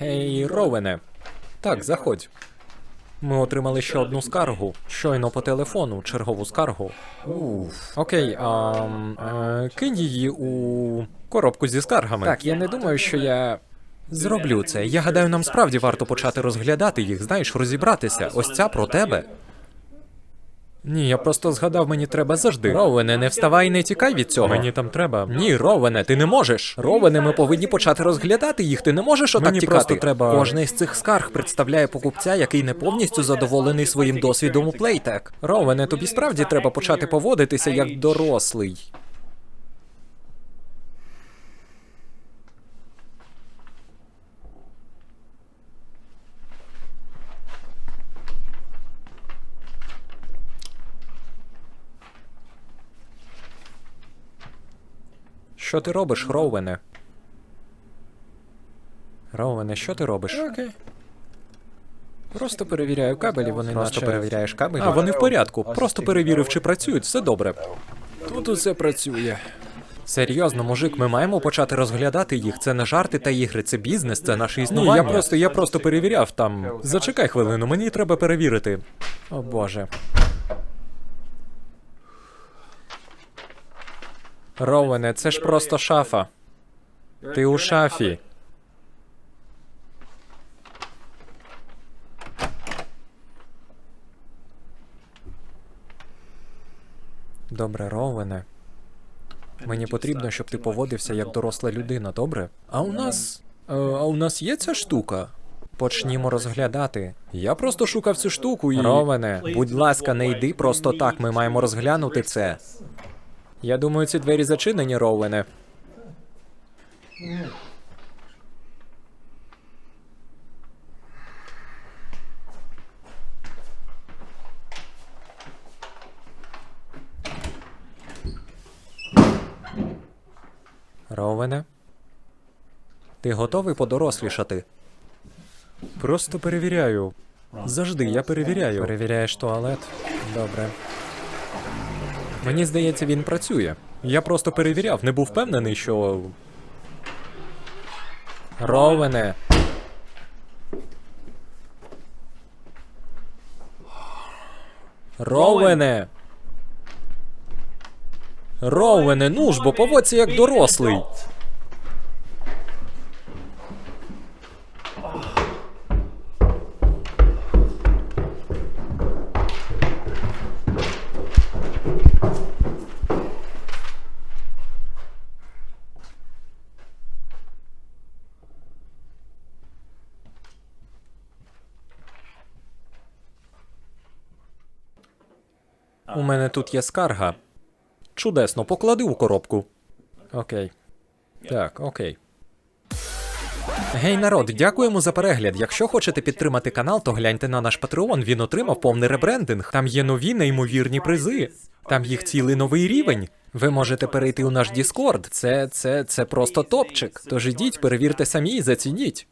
Гей, Ровене. Так, заходь. Ми отримали ще одну скаргу. Щойно по телефону, чергову скаргу. Уф. Окей, а, а кинь її у коробку зі скаргами. Так, я не думаю, що я. Зроблю це. Я гадаю, нам справді варто почати розглядати їх, знаєш, розібратися. Ось ця про тебе. Ні, я просто згадав, мені треба завжди. Ровене, не вставай не тікай від цього. Мені там треба. Ні, Ровене, ти не можеш. Ровене, ми повинні почати розглядати їх. Ти не можеш отак Мені тікати. просто треба- Кожний з цих скарг представляє покупця, який не повністю задоволений своїм досвідом у плейтек. Ровене, тобі справді треба почати поводитися як дорослий. Що ти робиш, Роуене? Роуене, що ти робиш? Окей. Просто перевіряю кабелі, вони Просто наче... перевіряєш кабелі? А, вони в порядку. Просто перевірив, чи працюють, все добре. Тут усе працює. Серйозно, мужик, ми маємо почати розглядати їх. Це не жарти та ігри, це бізнес, це наше Ні, існування. я просто, я просто перевіряв там. Зачекай хвилину, мені треба перевірити. О боже. Роуене, це ж просто шафа. Ти у шафі. Добре, Роуене. Мені потрібно, щоб ти поводився як доросла людина, добре? А у нас. е, а у нас є ця штука? Почнімо розглядати. Я просто шукав цю штуку і. Ровене, будь ласка, не йди просто так, ми маємо розглянути це. Я думаю, ці двері зачинені, Роуене. Ровене? Ти готовий подорослішати? Просто перевіряю. Завжди я перевіряю. Перевіряєш туалет? Добре. Мені здається, він працює. Я просто перевіряв, не був впевнений, що. Ровене. Ровене. Роуене, ну ж, бо поводься як дорослий. У мене тут є скарга. Чудесно, поклади у коробку. Окей. Так, окей. Гей, народ, дякуємо за перегляд. Якщо хочете підтримати канал, то гляньте на наш Patreon, він отримав повний ребрендинг. Там є нові неймовірні призи. Там їх цілий новий рівень. Ви можете перейти у наш Discord. Це, це, це просто топчик. Тож ідіть, перевірте самі і зацініть.